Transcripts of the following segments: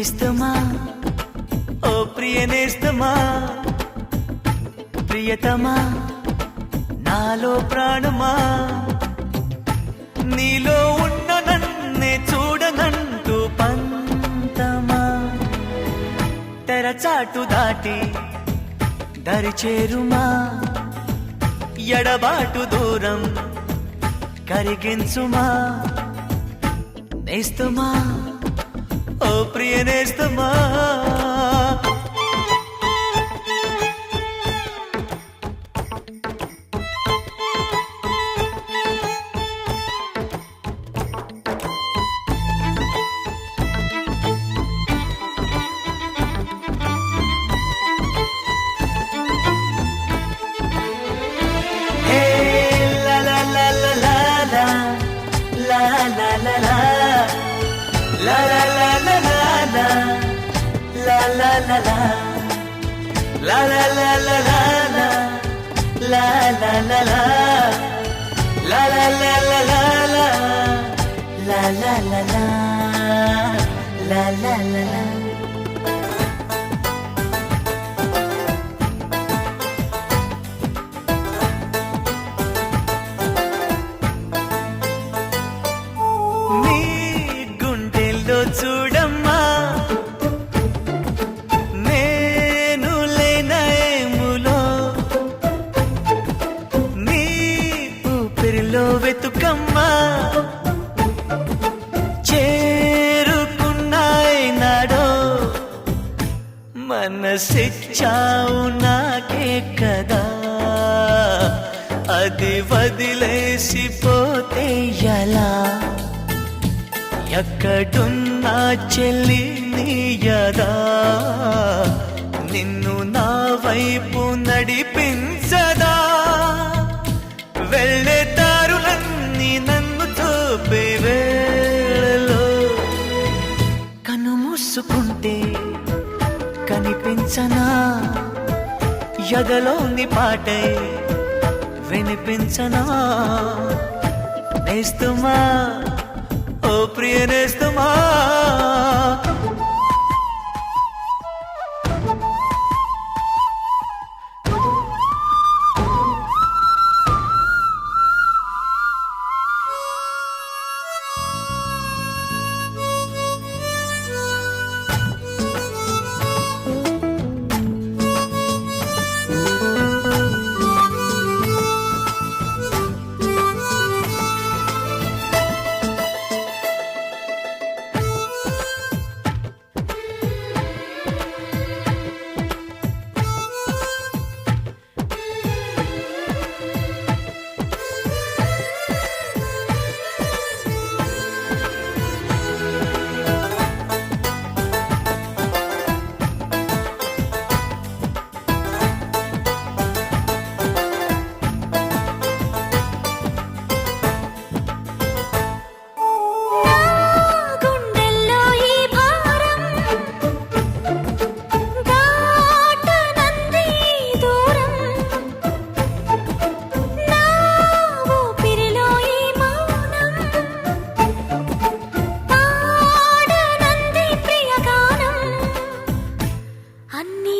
నేస్తమా? ఓ ప్రియ నేస్తమా? ప్రియతమా? నాలో ప్రాణమా? నీలో ఉన్న నన్నే చూడనంటూ పంతమా? తెరచాటు దాటి దరిచేరుమా ఎడబాటు దూరం కరిగించుమా? నేస్తమా? ఓ ప్రియనేస్తమా la la la la మనసిచ్చావు నాకే కదా అది వదిలేసిపోతే ఎలా ఎక్కడున్నా చెల్లి నీయదా నిన్ను నా వైపు నడిపి వినిపించనా? యగలోని పాటై వినిపించనా? నేస్తుమా? ఓ ప్రియ నేస్తుమా? అన్నీ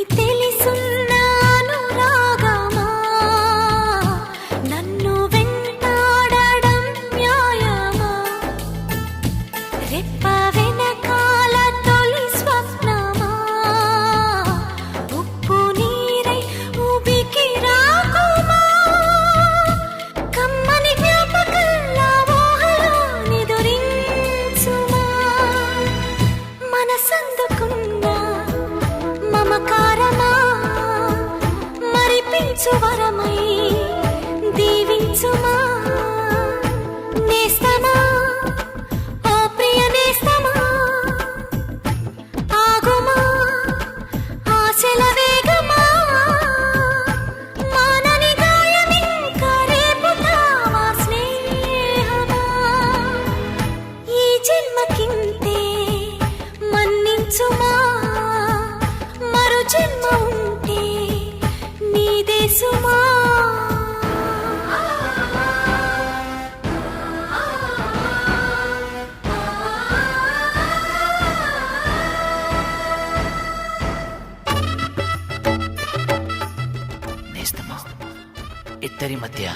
ఇద్దరి మధ్య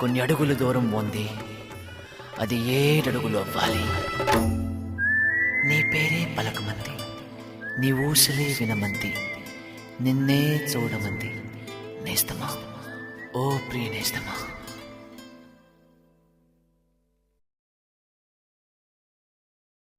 కొన్ని అడుగుల దూరం ఉంది అది ఏడడుగులు అవ్వాలి. నీ పేరే పలకమంది. నీ ఊసలే వినమంది. నిన్నే చూడమంది. నేస్తమా? ఓ ప్రియ నేస్తమా?